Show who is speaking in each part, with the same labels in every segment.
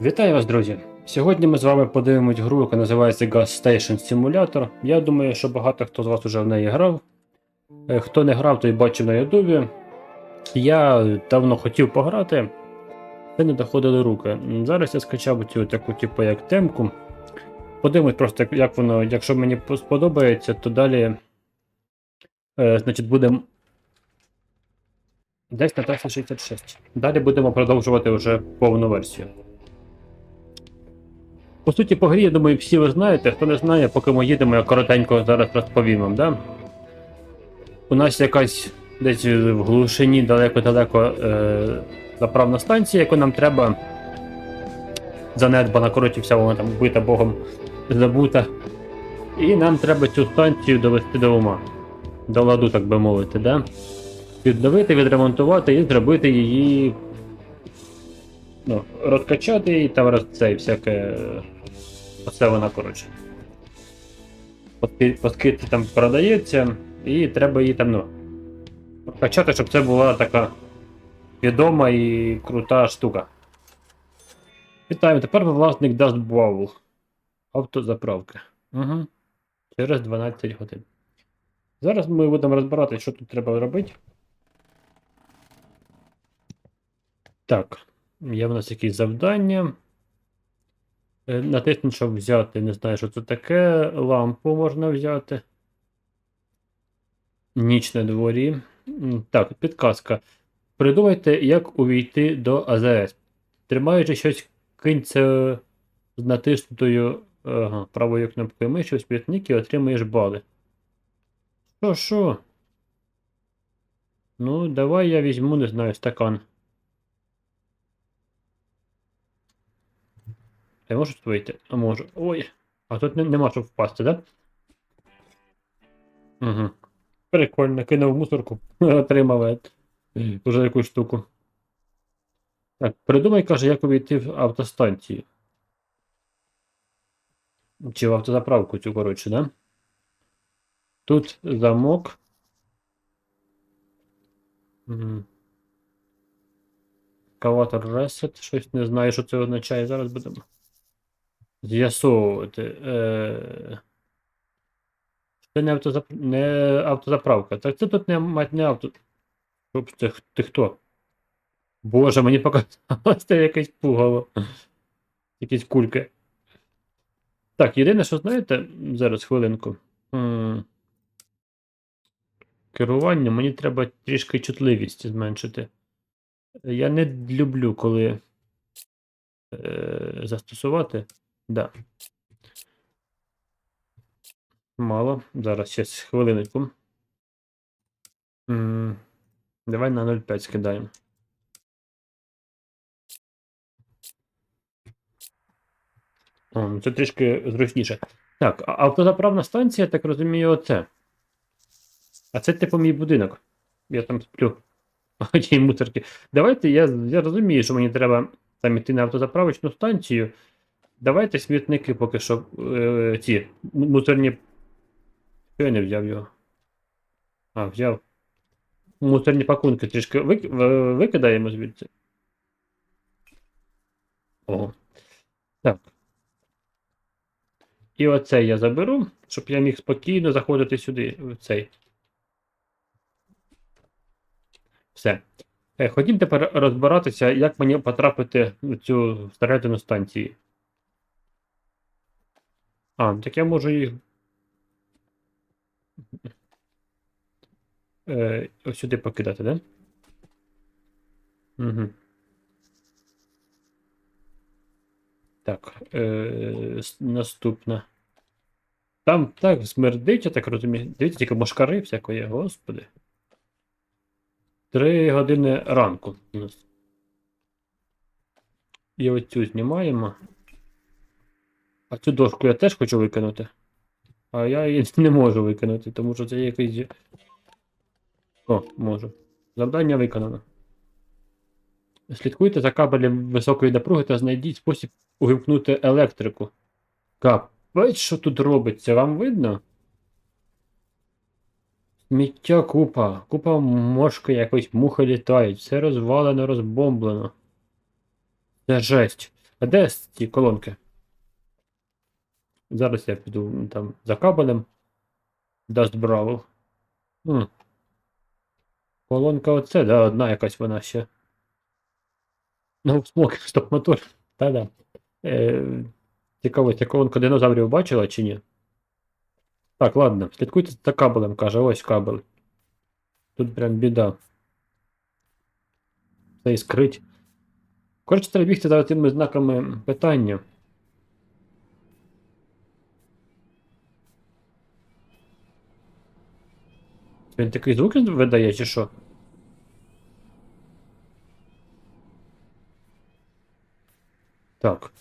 Speaker 1: Вітаю вас, друзі! Сьогодні ми з вами подивимось гру, яка називається Gas Station Simulator. Я думаю, що багато хто з вас вже в неї грав. Е, Хто не грав, той бачив на Ютубі. Я давно хотів пограти, це не доходили руки. Зараз я скачав цю таку, типу, як темку. Подивимось просто, як- воно, якщо мені по- сподобається, то далі. Е, значить, будемо. Десь на 366. Далі будемо продовжувати вже повну версію. По суті, по грі, я думаю, всі ви знаєте. Хто не знає, поки ми їдемо, я коротенько зараз розповім вам, да? У нас якась десь в глушині далеко-далеко е, заправна станція, яку нам треба. Занедбана, коротше, вся вона там вбита Богом забута. І нам треба цю станцію довести до ума. До ладу, так би мовити, да? Відновити, відремонтувати і зробити її. Ну, розкачати її там це і всяке. Оце вона, коротше. Скидці там продається, і треба її там, ну. Розкачати, щоб це була така відома і крута штука. Вітаю, тепер власник Dust Bowl. Автозаправки. Угу. Через 12 годин. Зараз ми будемо розбирати, що тут треба робити. Так, є в нас якісь завдання. Е, щоб взяти. Не знаю, що це таке. Лампу можна взяти. Ніч на дворі. Так, підказка. Придумайте, як увійти до АЗС. Тримаючи щось кинься з натиснутою ага, правою кнопкою миші у смітник і отримаєш бали. Що, що? Ну, давай я візьму, не знаю, стакан. Я можу вийти? А можу. Ой. А тут не, нема щоб впасти, да? Угу. Прикольно, кинув мусорку. Отримав уже якусь штуку. Так, придумай, каже, як увійти в автостанцію. Чи в автозаправку цю, коротше, да? Тут замок. Каватор Reset, щось не знаю, що це означає. Зараз будемо з'ясовувати. Е... Це не, автозап... не автозаправка. Так це тут не, мать, не авто. Що б Це ти хто? Боже, мені показалось, це якесь пугало. Якісь кульки. Так, єдине, що знаєте, зараз хвилинку. Керування, мені треба трішки чутливість зменшити. Я не люблю, коли е, застосувати. Да. Мало. Зараз щас хвилиночку. М, Давай на 0,5 скидаємо. Ну це трішки зручніше. Так, автозаправна станція, так розумію, оце. А це типу мій будинок. Я там сплю. Тій мусорці. Давайте, я, я розумію, що мені треба там іти на автозаправочну станцію. Давайте смітники поки що е, м- мусорні. Що я не взяв його? А, взяв. Мусорні пакунки трішки вик... викидаємо звідси. О. Так. І оце я заберу, щоб я міг спокійно заходити сюди, в цей. Все. Е, Ходім тепер розбиратися, як мені потрапити в цю всередину станції. А, так я можу їх. Е, ось сюди покидати, да? Угу. Так, е, наступна. Там так смердить, я так розумію. Дивіться, тільки мошкари всякої, господи. Три години ранку у нас. І оцю знімаємо. А цю дошку я теж хочу викинути. А я її не можу викинути, тому що це якийсь. О, можу. Завдання виконано. Слідкуйте за кабелем високої напруги та знайдіть спосіб увімкнути електрику. Капець, що тут робиться, вам видно? Сміття купа, купа мошки якось мухи літають, все розвалено, розбомблено. Це жесть. А де ті колонки? Зараз я піду там за кабелем. Даст Бравл. М. Колонка оце, да, одна якась вона ще. Ну, смок, стоп мотор. Та-да. Е, цікаво, ця колонка динозаврів бачила чи ні? Так, ладно, слідкуйте за кабелем, каже, ось кабель. Тут прям біда. Це іскрить. Коротше, треба бігти за тими знаками питання. Він такий звук видає, чи що? Так.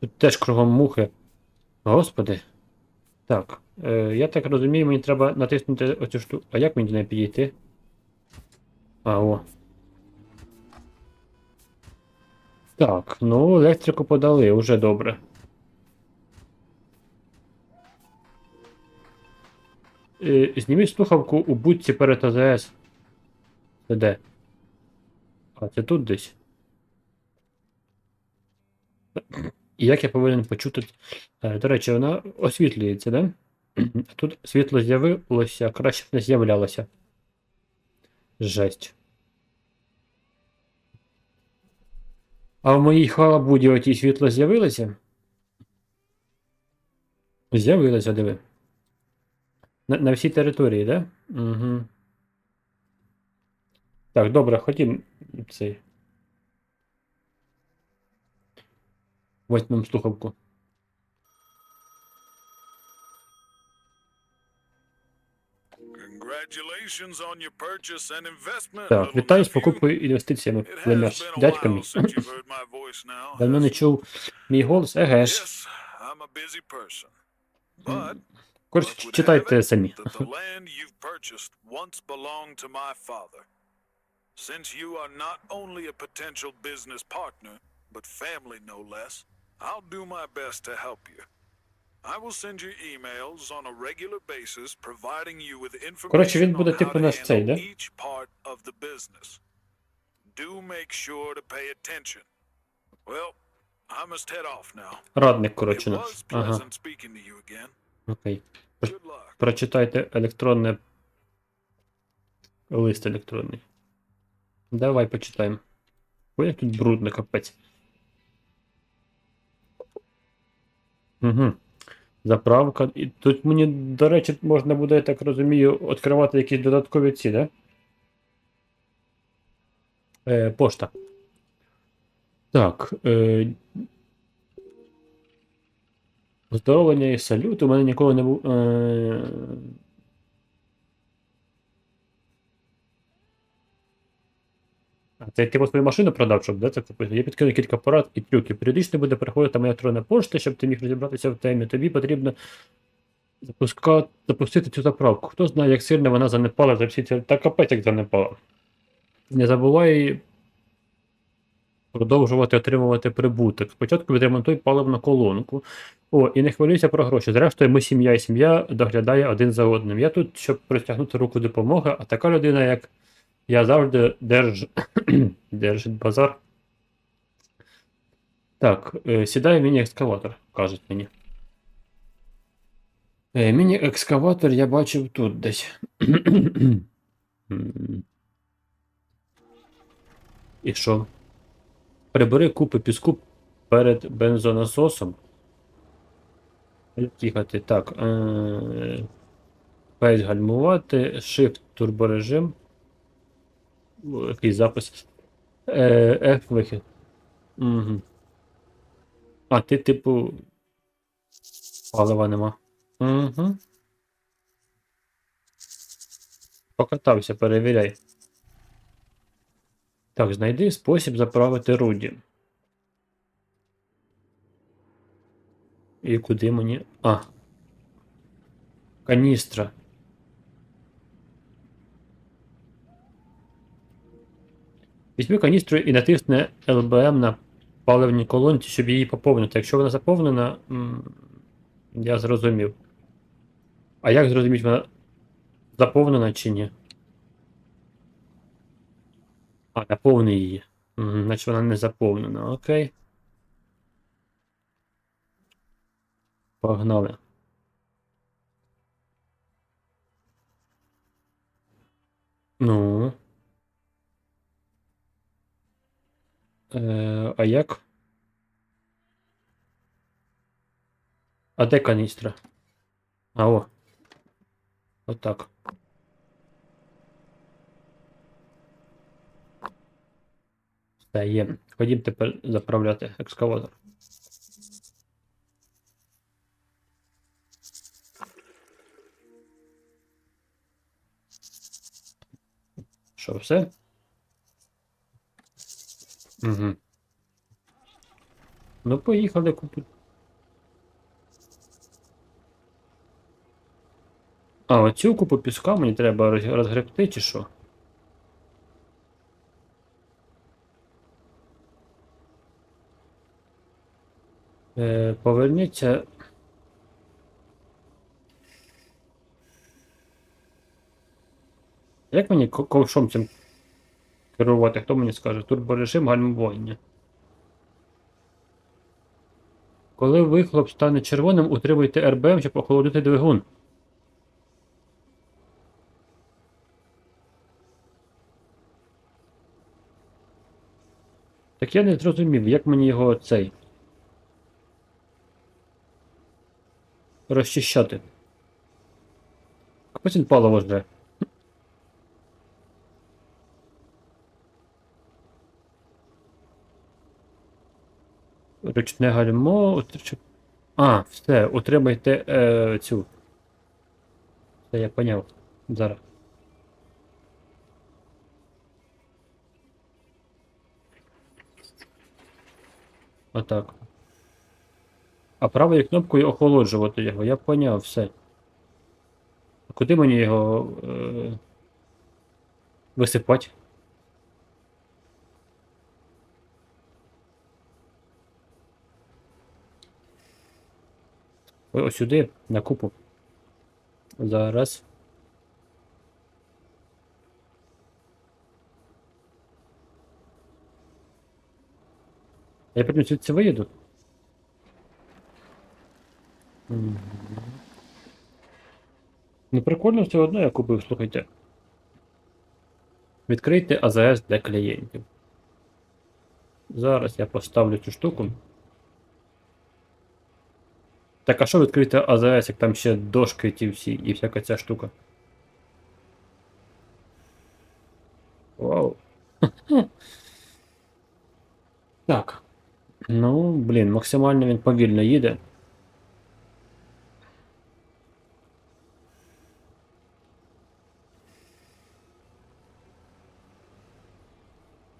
Speaker 1: Тут теж кругом мухи. Господи. Так. Е, я так розумію, мені треба натиснути оцю штуку. А як мені до неї підійти? А, о. Так, ну, електрику подали, уже добре. Зніміть слухавку у будці перед АЗС. Це де? А, це тут десь. Як я повинен почути. Е, До речі, вона освітлюється, да? Тут світло з'явилося, краще б не з'являлося. Жесть. А в моїй халабуді отій світло з'явилося? З'явилося, диви. На, на всій території, да? Угу. Так, добре, ходім цей. Возьмем слухавку. Так, вітаю з покупкою інвестиціями,
Speaker 2: It has
Speaker 1: племяш.
Speaker 2: been a
Speaker 1: Дядька мій.
Speaker 2: since you've heard my voice now,
Speaker 1: Давно не чув мій голос, еге ж. Коротше, читайте самі.
Speaker 2: Since you are not only a potential business partner, but family no less, I'll do my best to help you. I will send you emails on a regular basis providing you with
Speaker 1: Коротше, він
Speaker 2: information
Speaker 1: буде
Speaker 2: on how
Speaker 1: типу
Speaker 2: to
Speaker 1: наш цей,
Speaker 2: handle
Speaker 1: да?
Speaker 2: each part of the business. Do make sure to pay attention. Well, I must head off now.
Speaker 1: Радник,
Speaker 2: It
Speaker 1: коротше, наш.
Speaker 2: was
Speaker 1: Ага,
Speaker 2: pleasant speaking to you again.
Speaker 1: окей.
Speaker 2: Luck.
Speaker 1: Прочитайте електронне. Лист електронний. Давай почитаємо. Ой, як тут брудно, капець. Угу. Заправка. І тут мені, до речі, можна буде, я так розумію, відкривати якісь додаткові ці, да? Е, пошта. Так. Е, Оздоровлення і салют. У мене ніколи не був. Е... А це типу свою машину продав, щоб да, це купити. Я підкину кілька порад і трюків. Періодично буде приходити моя електронна пошта, щоб ти міг розібратися в темі. Тобі потрібно запуска... запустити цю заправку. Хто знає, як сильно вона занепала за всі ці. Та капець як занепала. Не забувай продовжувати отримувати прибуток. Спочатку відремонтуй паливну колонку. О, і не хвилюйся про гроші. Зрештою, ми сім'я і сім'я доглядає один за одним. Я тут, щоб простягнути руку допомоги, а така людина, як я завжди держ... держить базар. Так, е, сідає міні-екскаватор, кажуть мені. Е, міні-екскаватор я бачив тут десь. І що? Прибери купи піску перед бензонасосом. Їхати? Так. Е... Пейс гальмувати, Shift турборежим. Який запис. Е, F вихід. Угу. А, ти, типу. Палива нема. Угу. Покатався, перевіряй. Так, знайди спосіб заправити Руді. І куди мені. А. Каністра. Візьми каністру і натисни ЛБМ на паливній колонці, щоб її поповнити. Якщо вона заповнена, я зрозумів. А як зрозуміти, вона заповнена чи ні? А, наповни її. Угу, значить вона не заповнена, окей. Погнали. Ну. Е, а як? А де каністра? А о. Отак. Все є. Ходім тепер заправляти екскаватор. Що, все? Угу. Ну, поїхали купити. А, оцю купу піска мені треба розгребти, чи що? Е, поверніться. Як мені ко- ковшом цим керувати? Хто мені скаже? Турборежим гальмування. Коли вихлоп стане червоним, утримуйте РБМ, щоб охолодити двигун. Так я не зрозумів, як мені його цей. Розчищати. Ось він паливо жре. Ручне гальмо. А, все, утримайте е, цю. Все, я поняв. Зараз. Отак. А правою кнопкою охолоджувати його, я поняв все. А куди мені його е... висипати? Ось сюди, на купу. Зараз. Я потім звідси виїду. Ну, прикольно все одно я купив, слухайте. Відкрийте АЗС для клієнтів. Зараз я поставлю цю штуку. Так, а що відкрити АЗС, як там ще дошки ті всі і всяка ця штука? Вау. Так. Ну, блін, максимально він повільно їде.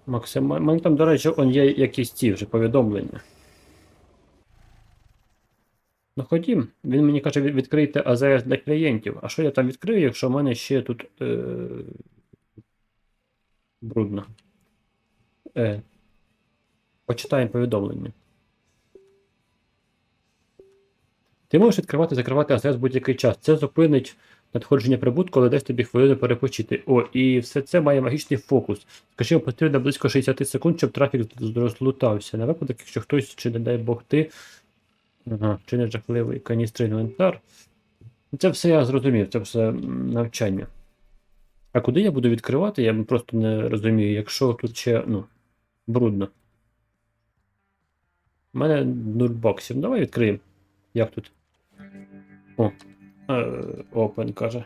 Speaker 1: Максимально. Там, до речі, он є якісь ці вже повідомлення. Ну ходім, він мені каже, «Від- відкрийте АЗС для клієнтів. А що я там відкрию, якщо в мене ще тут е... брудно. Е... Почитаємо повідомлення. Ти можеш відкривати закривати АЗС будь-який час. Це зупинить надходження прибутку, але дасть тобі хвилину перепочити. О, і все це має магічний фокус. Скажімо, потрібно близько 60 секунд, щоб трафік розлутався. На випадок, якщо хтось, чи не дай Бог ти, ага, чи не жахливий каністри інвентар. Це все я зрозумів, це все навчання. А куди я буду відкривати, я просто не розумію, якщо тут ще, ну, брудно. У мене 0 баксів. Давай відкриємо. Як тут? О, Open каже.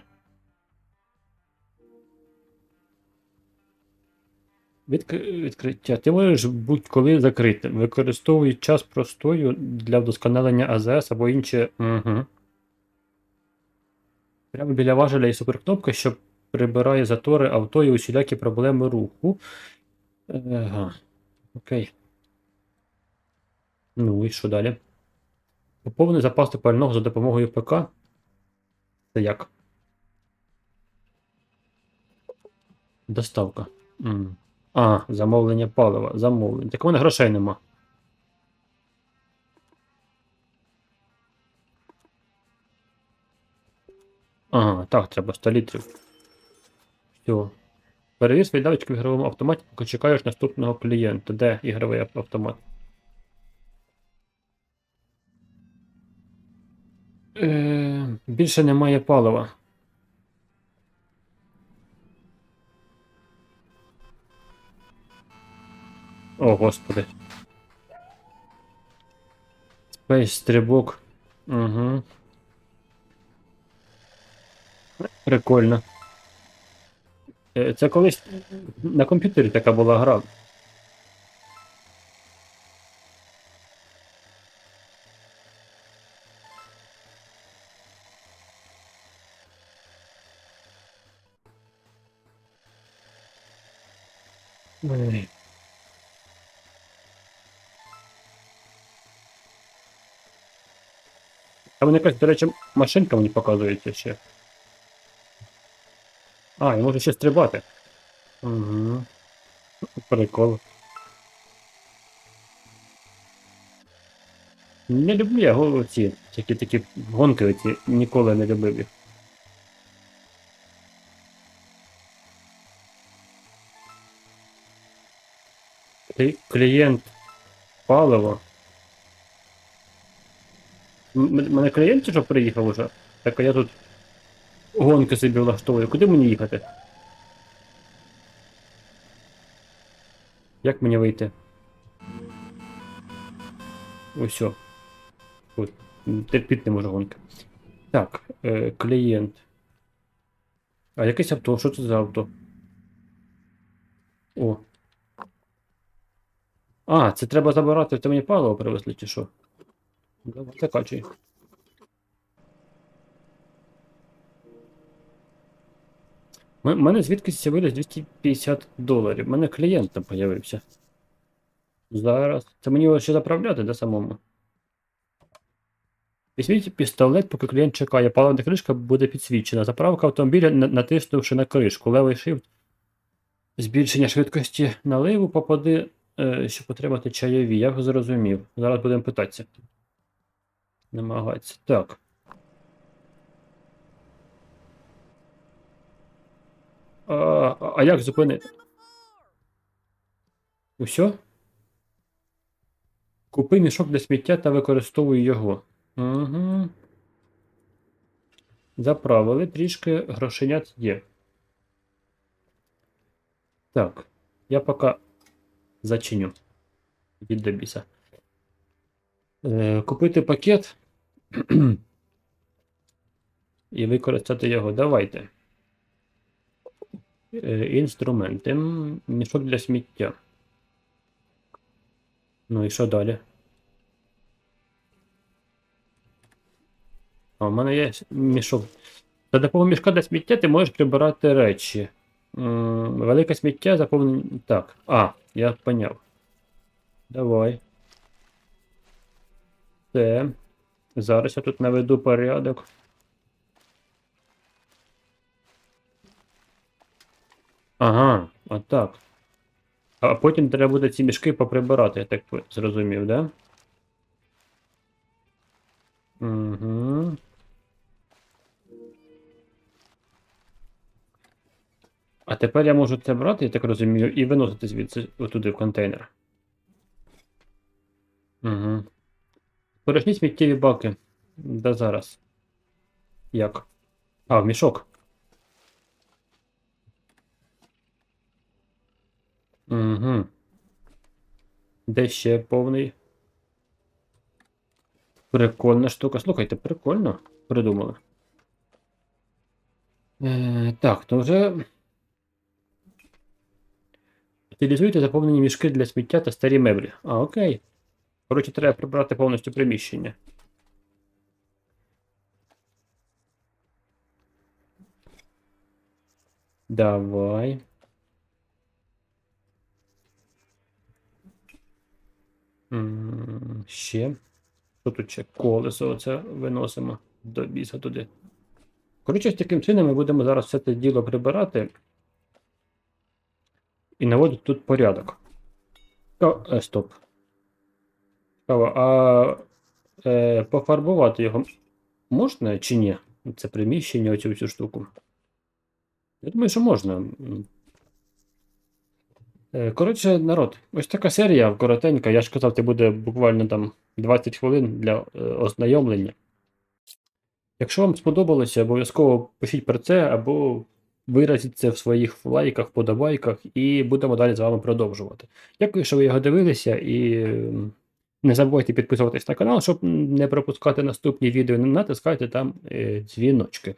Speaker 1: Відк... Відкриття. Ти можеш будь-коли закрити. Використовуй час простою для вдосконалення АЗС або інші. Угу. Прямо біля важеля є суперкнопка, що прибирає затори авто і усілякі проблеми руху. Ага. Окей. Ну і що далі? Поповни запаси пального за допомогою ПК. Це як? Доставка. А, замовлення палива. Замовлення. Так у мене грошей нема. Ага, так, треба 100 літрів. Все. Перевір свої навички в ігровому автоматі, поки чекаєш наступного клієнта. Де ігровий автомат? Е, більше немає палива. О, господи. Спейс стрибок. Угу. Прикольно. Е, Це колись на комп'ютері така була гра. Там якась, до речі, машинка мені показується ще. А, і може ще стрибати. Угу. Прикол. Не люблю я го- ці такі такі гонки оці, ніколи не любив їх. Клієнт паливо. Мене клієнт що приїхав уже? Так а я тут гонки собі влаштовую. Куди мені їхати? Як мені вийти? Ось. От. Терпіти не можу гонки. Так, е, клієнт. А якесь авто, що це за авто? О. А, це треба забирати, це мені паливо привезли, чи що? Давай, закачуй. У мене звідкись виліз 250 доларів. У мене клієнт там появився. Зараз. Це мені його ще заправляти, да, самому? Візьміть пістолет, поки клієнт чекає. Паливна кришка буде підсвічена. Заправка автомобіля, натиснувши на кришку. Левий shift. Збільшення швидкості наливу попади, е, щоб отримати чайові. Я вже зрозумів. Зараз будемо питатися. Намагатися. Так. А, а- як зупинити? Усьо? Купи мішок для сміття та використовуй його. Угу. Заправили трішки грошенят є. Так. Я поки зачиню. Від до біса. Е, купити пакет. і використати його. Давайте. Е, інструменти. Мішок для сміття. Ну і що далі? А, у мене є мішок. За допомогою мішка для сміття ти можеш прибирати речі. Велике сміття заповнення. Так. А, я поняв. Давай. Це. Зараз я тут наведу порядок. Ага, отак. А потім треба буде ці мішки поприбирати, я так зрозумів, да? Угу. А тепер я можу це брати, я так розумію, і виносити звідси отуди в контейнер. Угу. Порожні сміттєві баки. Да зараз. Як? А, в мішок. Угу. Де ще повний? Прикольна штука. Слухайте, прикольно придумали. Е, так, то вже. Утилізуйте заповнені мішки для сміття та старі меблі. А, окей. Коротше, треба прибрати повністю приміщення. Давай. М, Ще. Що тут ще? Колесо оце виносимо до біса туди. Коротше, з таким чином ми будемо зараз все це діло прибирати. І наводити тут порядок. О, е, стоп. Цікаво, а е, пофарбувати його можна чи ні? Це приміщення, оцю всю штуку. Я думаю, що можна. Е, Коротше, народ, ось така серія коротенька. Я ж казав, це буде буквально там 20 хвилин для е, ознайомлення. Якщо вам сподобалося, обов'язково пишіть про це або виразіть це в своїх лайках, подобайках, і будемо далі з вами продовжувати. Дякую, що ви його дивилися, і не забувайте підписуватись на канал, щоб не пропускати наступні відео. Натискайте там е, дзвіночки.